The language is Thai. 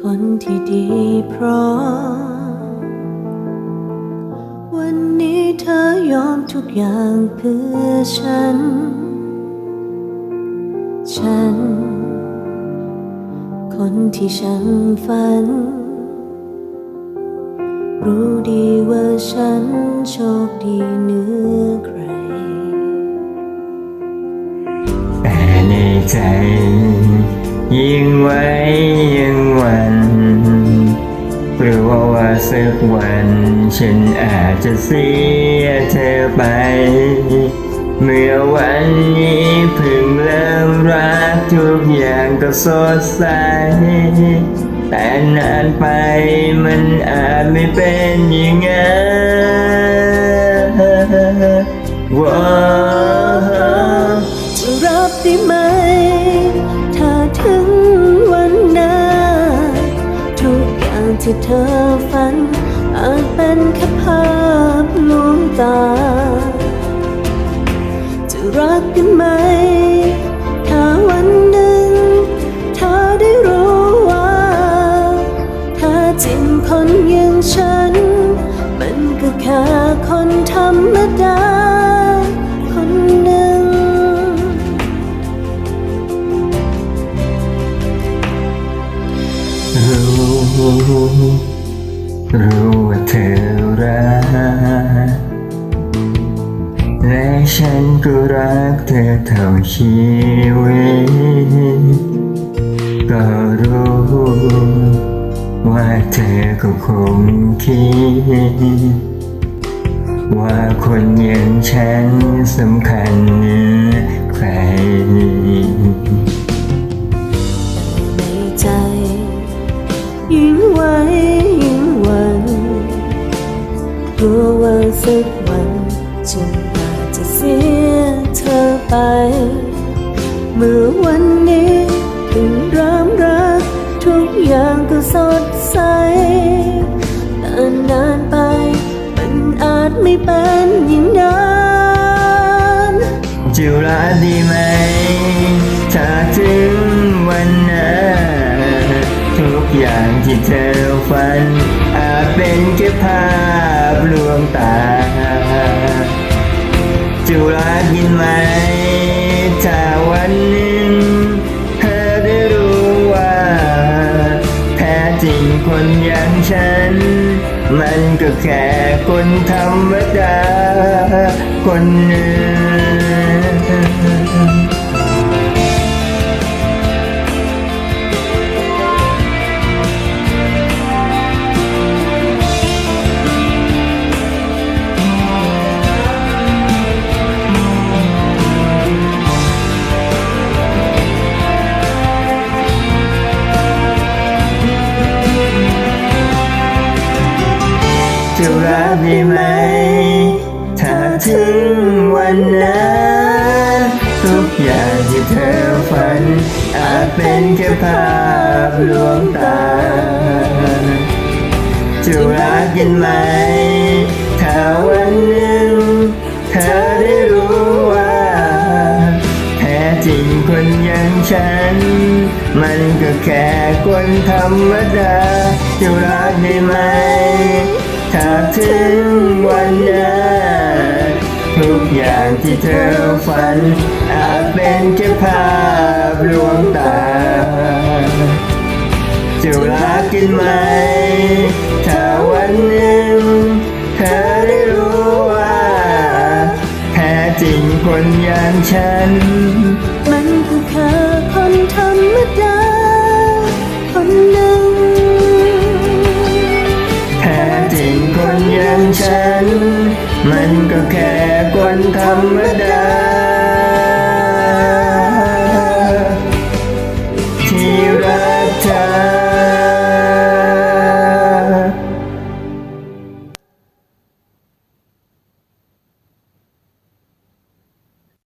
คนที่ดีพร้อมวันนี้เธอยอมทุกอย่างเพื่อฉัน ฉัน คนที่ฉันฝัน รู้ดีว่าฉันโชคดีเหนือใคร แต่ในใจ ยิ่งไว้ยังหวันกลัวว่าสักวัน ฉันอาจจะเสียเธอไป เมื่อวันนี้เพิ่งเริ่มรักทุกอย่างก็สดใส แต่นานไปมันอาจไม่เป็นอย่างนั้น ที่เธอฝัน อาจเป็นแค่ภาพลวงตา จะรักกันไหม ถ้าวันหนึ่ง เธอได้รู้ว่า ถ้าจริงคนอย่างฉัน มันก็แค่คนธรรมดา รู้ว่าเธอรักและฉันก็รักเธอเท่าชีวิตก็รู้ว่าเธอก็คงคิด ว่าคนอย่างฉันสำคัญเหนือใครในใจยิ่งไว้ ลัวว่าสักวันฉันอาจจะเสียเธอไป เมื่อวันนี้ถึงรามรัก ทุกอย่างก็สดใสแต่นานไป มันอาจไม่เป็นอย่างนั้นจะรักดีไหม ถ้าถึงวันนั้นทุกอย่างที่เธอฝันอาจเป็นแค่ภาพ จะรักยินไหมถ้าวันหนึ่งเธอได้รู้ว่า แท้จริงคนอย่างฉัน มันก็แค่คนธรรมดาคนหนึ่ง จะรักได้ไหม ถ้าถึงวันนั้นทุกอย่างที่เธอฝัน อาจเป็นแค่ภาพลวงตา จะรักกันไหม ถ้าวันหนึ่งเธอได้รู้ว่า แท้จริงคนอย่างฉัน มันก็แค่คนธรรมดา จะรักได้ไหม ถ้าถึงวันนั้นทุกอย่างที่เธอฝัน อาจเป็นแค่ภาพลวงตาจะรักกันไหม ถ้าวันหนึ่งเธอได้รู้ว่า แท้จริงคนอย่างฉัน ก็แค่คนธรรมดา